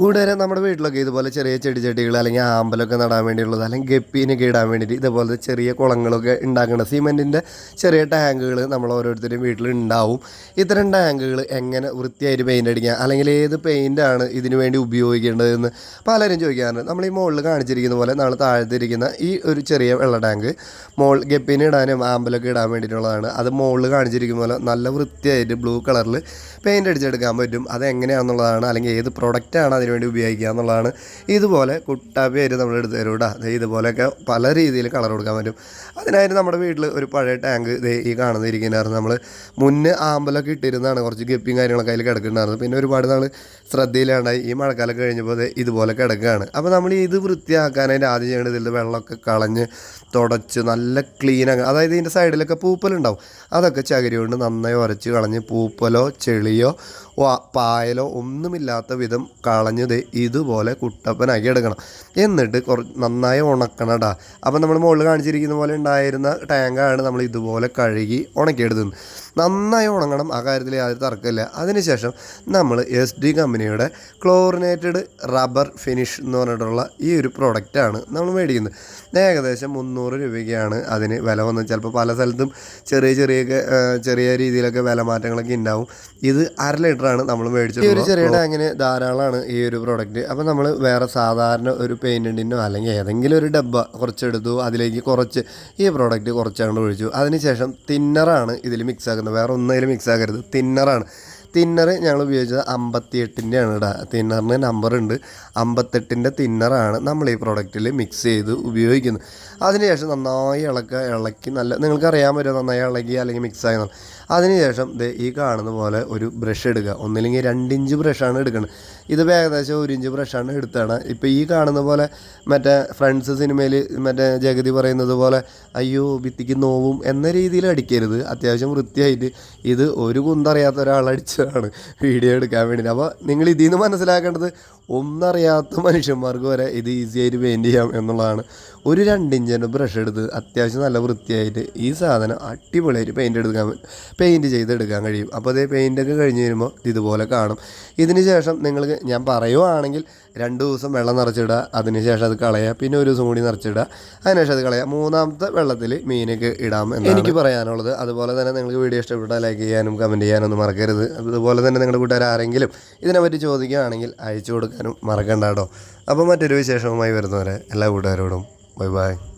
കൂട്ടുകാരെ നമ്മുടെ വീട്ടിലൊക്കെ ഇതുപോലെ ചെറിയ ചെടി ചെടികൾ അല്ലെങ്കിൽ ആമ്പലൊക്കെ നടാൻ വേണ്ടിയുള്ളത് അല്ലെങ്കിൽ ഗപ്പീനൊക്കെ ഇടാൻ വേണ്ടിയിട്ട് ഇതുപോലത്തെ ചെറിയ കുളങ്ങളൊക്കെ ഉണ്ടാക്കണം സിമെന്റിന്റെ ചെറിയ ടാങ്കുകൾ നമ്മൾ ഓരോരുത്തരും വീട്ടിൽ ഉണ്ടാവും ഇത്തരം ടാങ്കുകൾ എങ്ങനെ വൃത്തിയായിട്ട് പെയിന്റ് അടിക്കാം അല്ലെങ്കിൽ ഏത് പെയിന്റാണ് ഇതിനു വേണ്ടി ഉപയോഗിക്കേണ്ടതെന്ന് പലരും ചോദിക്കാറുണ്ട്. നമ്മൾ ഈ മുകളിൽ കാണിച്ചിരിക്കുന്ന പോലെ നമ്മൾ താഴ്ത്തിരിക്കുന്ന ഈ ഒരു ചെറിയ വെള്ള ടാങ്ക് മോൾ ഗപ്പീന് ഇടാനും ആമ്പലൊക്കെ ഇടാൻ വേണ്ടിയിട്ടുള്ളതാണ്. അത് മുകളിൽ കാണിച്ചിരിക്കുന്ന പോലെ നല്ല വൃത്തിയായിട്ട് ബ്ലൂ കളറിൽ പെയിന്റ് അടിച്ചെടുക്കാൻ പറ്റും. അത് എങ്ങനെയാണെന്നുള്ളതാണ് അല്ലെങ്കിൽ ഏത് പ്രൊഡക്റ്റാണ് അതിന് വേണ്ടി ഉപയോഗിക്കുക എന്നുള്ളതാണ്. ഇതുപോലെ കുട്ടാപ്പേര് നമ്മൾ എടുത്ത് തരും ദേ ഇതുപോലെയൊക്കെ പല രീതിയിൽ കളർ കൊടുക്കാൻ പറ്റും. അതിനായിരുന്നു നമ്മുടെ വീട്ടിൽ ഒരു പഴയ ടാങ്ക് ഈ കാണുന്ന നമ്മൾ മുന്നേ ആമ്പലൊക്കെ ഇട്ടിരുന്നതാണ്. കുറച്ച് ഗപ്പിയും കാര്യങ്ങളൊക്കെ അതിൽ കിടക്കുന്നുണ്ടായിരുന്നു. പിന്നെ ഒരുപാട് നാൾ ശ്രദ്ധയിലാണ്ടായി ഈ മഴക്കാലം കഴിഞ്ഞപ്പോൾ ഇതുപോലെ കിടക്കുകയാണ്. അപ്പോൾ നമ്മൾ ഇത് വൃത്തിയാക്കാനായിട്ട് ആദ്യം ചെയ്യേണ്ടത് ഇതിൽ വെള്ളമൊക്കെ കളഞ്ഞ് തുടച്ച് നല്ല ക്ലീൻ ആക്കുക അതായത് ഇതിന്റെ സൈഡിലൊക്കെ പൂപ്പലുണ്ടാവും. അതൊക്കെ ചകിരി കൊണ്ട് നന്നായി ഉരച്ച് കളഞ്ഞ് പൂപ്പലോ ചെളിയോ പായലോ ഒന്നുമില്ലാത്ത വിധം കളഞ്ഞ് ദേ ഇതുപോലെ കുട്ടപ്പനാക്കി എടുക്കണം. എന്നിട്ട് കുറ നന്നായി ഉണക്കണടാ അപ്പം നമ്മൾ മുകളിൽ കാണിച്ചിരിക്കുന്ന പോലെ ഉണ്ടായിരുന്ന ടാങ്കാണ് നമ്മൾ ഇതുപോലെ കഴുകി ഉണക്കിയെടുത്തത്. നന്നായി ഉണങ്ങണം ആ കാര്യത്തിൽ യാതൊരു തർക്കമില്ല. അതിനുശേഷം നമ്മൾ എസ് ഡി കമ്പനിയുടെ ക്ലോറിനേറ്റഡ് റബ്ബർ ഫിനിഷ് എന്ന് പറഞ്ഞിട്ടുള്ള ഈ ഒരു പ്രൊഡക്റ്റാണ് നമ്മൾ മേടിക്കുന്നത്. ഏകദേശം മുന്നൂറ് രൂപയ്ക്കാണ് അതിന് വില വന്നത്. ചിലപ്പോൾ പല സ്ഥലത്തും ചെറിയ ചെറിയ ചെറിയ രീതിയിലൊക്കെ വില മാറ്റങ്ങളൊക്കെ ഉണ്ടാവും. ഇത് അര ലിറ്ററാണ് നമ്മൾ മേടിച്ചത് ഒരു ചെറിയ ടാങ്കിന് ധാരാളമാണ് ഈ ഒരു പ്രോഡക്റ്റ് അപ്പോൾ നമ്മൾ വേറെ സാധാരണ ഒരു പെയിന്റിനോ അല്ലെങ്കിൽ ഏതെങ്കിലും ഒരു ഡബ്ബ കുറച്ചെടുത്തു അതിലേക്ക് കുറച്ച് ഈ പ്രോഡക്റ്റ് കുറച്ചങ്ങോട്ട് ഒഴിച്ചു. അതിനുശേഷം തിന്നറാണ് ഇതിൽ മിക്സ് ആക്കുന്നത്. വേറെ ഒന്നതിൽ മിക്സ് ആക്കരുത്. തിന്നറാണ് തിന്നർ ഞങ്ങൾ ഉപയോഗിച്ചത് അമ്പത്തിയെട്ടിന്റെയാണ് ഇടാ തിന്നറിന് നമ്പർ ഉണ്ട് അമ്പത്തെട്ടിന്റെ തിന്നറാണ് നമ്മൾ ഈ പ്രൊഡക്റ്റിൽ മിക്സ് ചെയ്ത് ഉപയോഗിക്കുന്നത്. അതിനുശേഷം നന്നായി ഇളക്കുക ഇളക്കി നല്ല നിങ്ങൾക്ക് അറിയാൻ പറ്റുമോ നന്നായി ഇളക്കി അല്ലെങ്കിൽ മിക്സ് ആയി അതിനുശേഷം ദേ ഈ കാണുന്ന പോലെ ഒരു ബ്രഷ് എടുക്കുക. ഒന്നില്ലെങ്കിൽ രണ്ടിഞ്ച് ബ്രഷാണ് എടുക്കുന്നത്. ഇത് ഏകദേശം ഒരു ഇഞ്ച് ബ്രഷാണ് എടുത്താണ് ഇപ്പോൾ ഈ കാണുന്ന പോലെ മറ്റേ ഫ്രണ്ട്സ് സിനിമയിൽ മറ്റേ ജഗതി പറയുന്നത് പോലെ അയ്യോ ഭിത്തിക്ക് നോവും എന്ന രീതിയിൽ അടിക്കരുത്. അത്യാവശ്യം വൃത്തിയായിട്ട് ഇത് ഒരു കുന്തറിയാത്ത ഒരാൾ അടിച്ചതാണ് വീഡിയോ എടുക്കാൻ വേണ്ടിയിട്ട് അപ്പോൾ നിങ്ങൾ ഇതിൽ നിന്ന് മനസ്സിലാക്കേണ്ടത് ഒന്നറിയാത്ത മനുഷ്യന്മാർക്ക് വരെ ഇത് ഈസി ആയിട്ട് പെയിന്റ് ചെയ്യാം എന്നുള്ളതാണ്. ഒരു രണ്ടിഞ്ചിന്റെ ബ്രഷ് എടുത്ത് അത്യാവശ്യം നല്ല വൃത്തിയായിട്ട് ഈ സാധനം അടിപൊളിയായിട്ട് പെയിന്റ് എടുക്കാൻ പെയിന്റ് ചെയ്തെടുക്കാൻ കഴിയും. അപ്പോൾ അതേ പെയിന്റൊക്കെ കഴിഞ്ഞ് വരുമ്പോൾ ഇതുപോലെ കാണും. ഇതിന് ശേഷം നിങ്ങൾക്ക് ഞാൻ പറയുവാണെങ്കിൽ രണ്ട് ദിവസം വെള്ളം നിറച്ചിടുക അതിന് ശേഷം അത് കളയുക പിന്നെ ഒരു ദിവസം കൂടി നിറച്ചിടുക അതിനുശേഷം അത് കളയുക. മൂന്നാമത്തെ വെള്ളത്തിൽ മീനൊക്കെ ഇടാം എന്ന് എനിക്ക് പറയാനുള്ളത്. അതുപോലെ തന്നെ നിങ്ങൾക്ക് വീഡിയോ ഇഷ്ടപ്പെട്ടാൽ ലൈക്ക് ചെയ്യാനും കമന്റ് ചെയ്യാനൊന്നും മറക്കരുത്. അതുപോലെ തന്നെ നിങ്ങളുടെ കൂട്ടുകാർ ആരെങ്കിലും ഇതിനെപ്പറ്റി ചോദിക്കുകയാണെങ്കിൽ അയച്ചു കൊടുക്കാനും മറക്കണ്ട കേട്ടോ. അപ്പോൾ മറ്റൊരു വിശേഷവുമായി വരുന്നവരെ എല്ലാ കൂട്ടുകാരോടും ബൈ ബൈ.